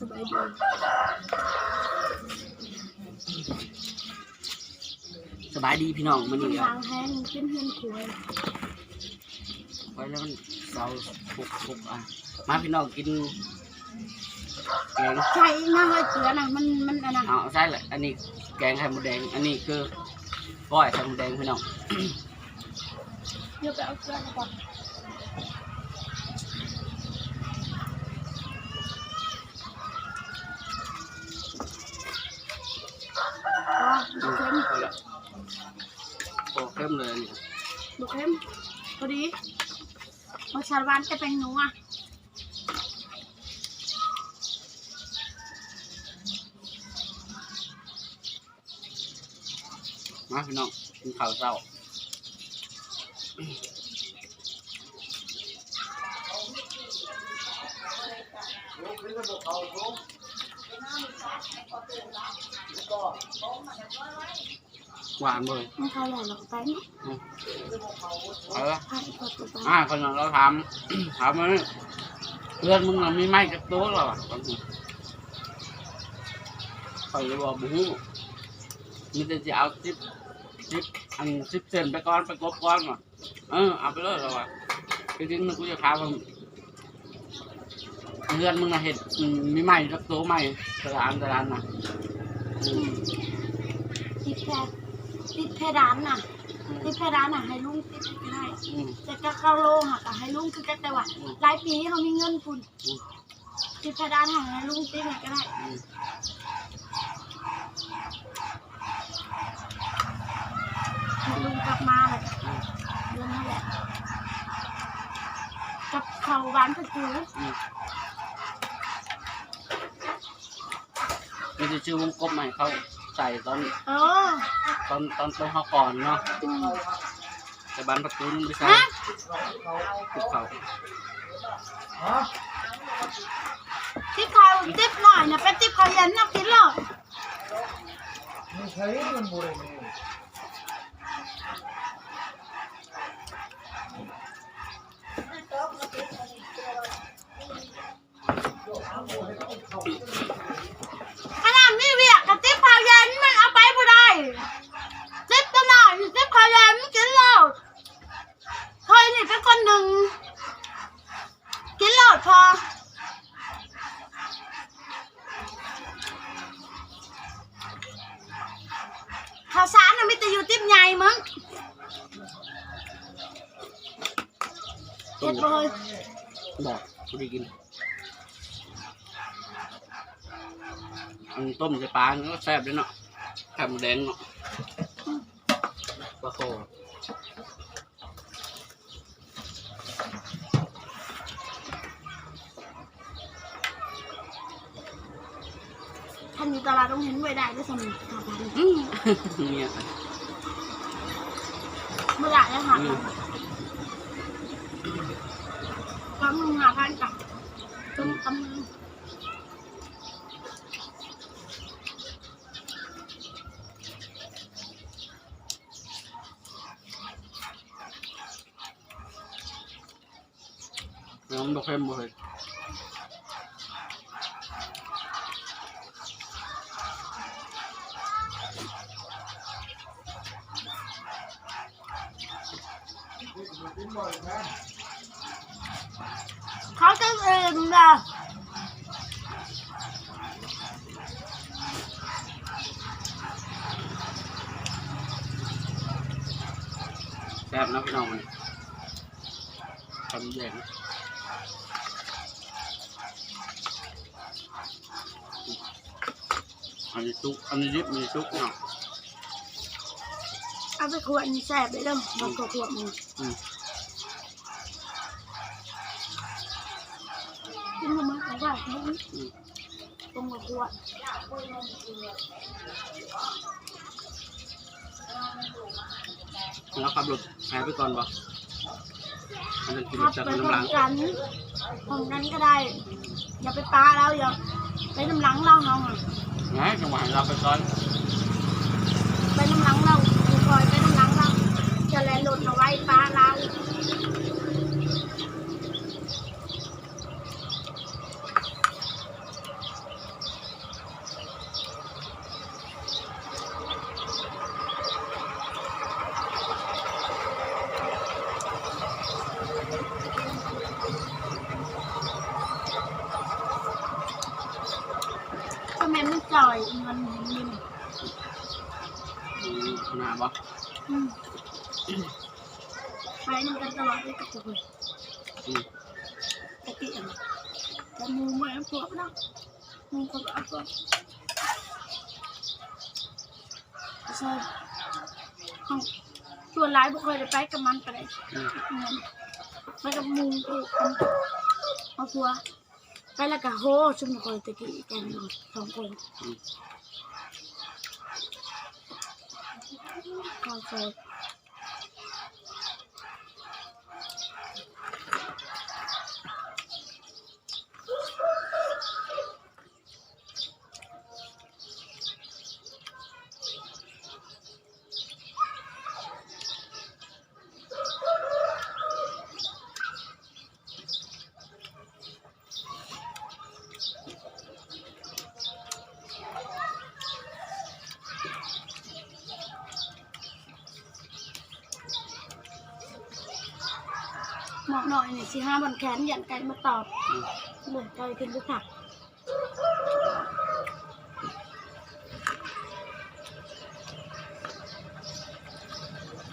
สบายดีสบายดีพี่น้องมันมันนี่ล้างแห้งขึ้นเฮือนครัวไว้แล้วมันเสาปุกปุกอะมาพี่น้องกินแกงใช่น้ำไว้เกลือนะมันมันอันนั้นเอาใช่แหละอันนี้แกงไข่มดแดง อันนี้คือก้อยไข่มดแดงพี่น้องเดี๋ยวไปเอาเกลือมาก่อนอ๋อ อื ดู ม เค็ม เอาละโอ้เข้มเลยอันนี่ ดูเค็มพอดีเอาชาหวานจะเป็นหนูอะมาพี่น้องกินข้าวเช้าหวานเลยมันเขาใหญ่หรอกแป้งอืมเอาละ ผัดผัดตัวอ่าคนเราถาม ถามว่าเพื่อนมึงน่ะมีไม้กับโตัวเหรอตอนนี้เขาเลยบอกบู๊มีแต่จะเอาซิปซิปอันซิปเซนไปก่อนไปกบก่อนว่ะเออเอาไปเลยเหรอวะจริงๆนึกกูจะถามว่าเพื่อนมึงนะเห็ดมีไม้กับโตัวไม้ตะลานตะลานน่ะติดแพรติดเพดานน่ะ อืมติดเพดานน่ะให้ลุงติดก็ได้อืม แต่ก็เข้าโลงอะก็ให้ลุงคือกันแต่ว่าอืม หลายปีเขามีเงินทุนอืมติดเพดานหาให้ลุงติดก็ได้อืมให้ลุงกลับมาเลยอืมเรื่องนั่นแหละกับเขาหวานกระจูอืมมีแต่ชื่อวงกบใหม่เขา ใส่ตอนเออตอนตอนต้นข้าวก่อนเนาะอืมแต่บ้านประตูนไม่ใช่ฮะภูเขาติดเขาติดหน่อยเนี่ยเป็นติดเขาเย็นนะกินเลยไม่ใช่มันบุรีนี่ ขนาดนี้เวียกกับติดเขาเย็นมันเอาไปบ่ได้ติดตัวหน่อยติดเขาเย็นกินเลยเคยนี่เป็นคนหนึ่งกินเลยพอ ข้าว สารน่ะมีแต่อยู่ติ๊บใหญ่มั้งเจ็ดเลยบอกกูได้กินอันต้มใส่ปลาเนาะแซ่บเลยเนาะไข่หมูแดงเนาะปลาโค ท่านอยู่ตลาดต้องเห็นไว้ได้ด้วยสมุนข้าวพันอืมเนี่ยเมื่อไหร่จะหาอืมครั้งหนึ่งหาพันกับต้มตำลึงน้ำดอกเค็มบ่เลย เขาจะเองนะ แซ่บนะพี่น้องมันไข่หมูแดงอัน นี้ซุกอันนี้ดิบมีซุกเนาะเอาไปขวดนี่แสบเลยเด้อบอกข วดนี่อืมกินมาเมื่อไหร่ก็ได้อืมตรงกับขวดแล้วขับรถหายไปก่อนบ่อันนั้นนขับจากไปพน้ำร้อหลัมงกันพร้อมกันก็ได้ อย่าไปป้าเราอย่าไปน้ำหลังเราเอาอะไงจังหวะเราไปก่อน ไปน้ำหลังเราคอยไปน้ำหลังเราจะแลหลุดเอาไว้ป้าเรา จ่ อยเงินมินอืมขนาดบ่อืมไปนี่กันตลอดเลยกับทุกคนอืมตะกี้อะแต่มูไม่เอาพวกนะมูก็เอาพวกใช่ห้องส่วนร้ายบุคคลได้ไปกับมันไปเลยอืมเงินไปกับมูกูเอาพัวไปแล้วก็โหชุมคนตะกี้กันหมดสองคน อืม หมอกหน่อยนี่สิห้าบันแขนยันไก่มาตอบอืมเหมือนไก่ขึ้นไปผัก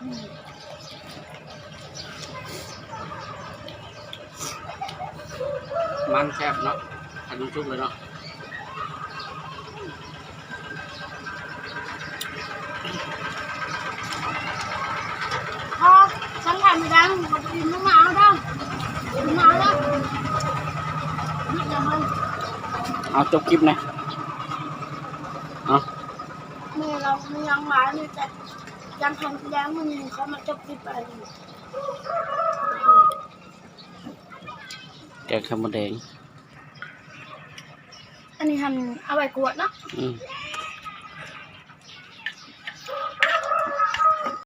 อืมมันแคบเนาะอันนี้ชุบเลยเนาะพอฉันทำไม่ได้ขอบคุณมากเอาดังมาแล้วนี่จะมัน เอาจบคลิปนะเอาเมื่อเราไม่ยังหมาเลยแต่ยังทำที่แล้วมันเขามาจะปิดอะไรอยู่แกงไข่มดแดง อันนี้ทำเอาไว้กวดเนาะ อืมอ